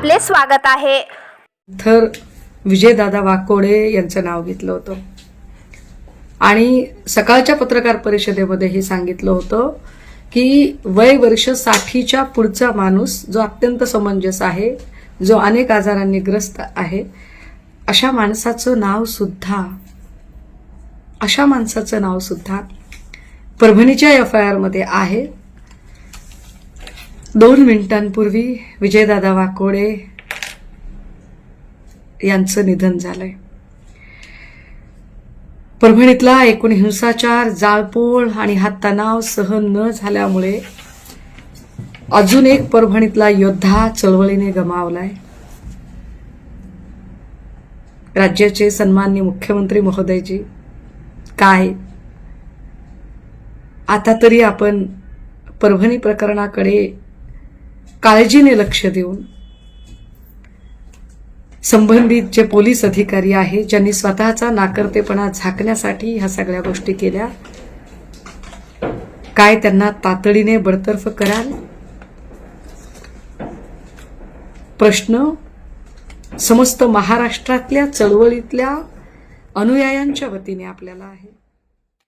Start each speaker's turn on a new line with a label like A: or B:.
A: आपले स्वागत आहे.
B: तर विजयदादा वाकोडे यांचं नाव घेतलं होतं. आणि सकाळच्या पत्रकार परिषदेमध्ये हे सांगितलं होतं की वय वर्ष साठीच्या पुढचा माणूस जो अत्यंत समंजस आहे जो अनेक आजारांनी ग्रस्त आहे अशा माणसाचं नाव सुद्धा अशा माणसाचं नाव सुद्धा परभणीच्या एफ आय आरमध्ये आहे. दोन मिनिटांपूर्वी विजयदादा वाकोडे यांचं निधन झालंय. परभणीतला एकूण हिंसाचार जाळपोळ आणि हा तणाव सहन न झाल्यामुळे अजून एक परभणीतला योद्धा चळवळीने गमावलाय. राज्याचे सन्मान्य मुख्यमंत्री महोदयजी काय? आता तरी आपण परभणी प्रकरणाकडे काळजीने लक्ष देऊन. संबंधित जे पोलीस अधिकारी आहे ज्यांनी स्वतःचा नाकर्तेपणा झाकण्यासाठी ह्या सगळ्या गोष्टी केल्या काय त्यांना तातडीने बडतर्फ कराल? प्रश्न समस्त महाराष्ट्रातल्या चळवळीतल्या अनुयायांच्या वतीने आपल्याला आहे.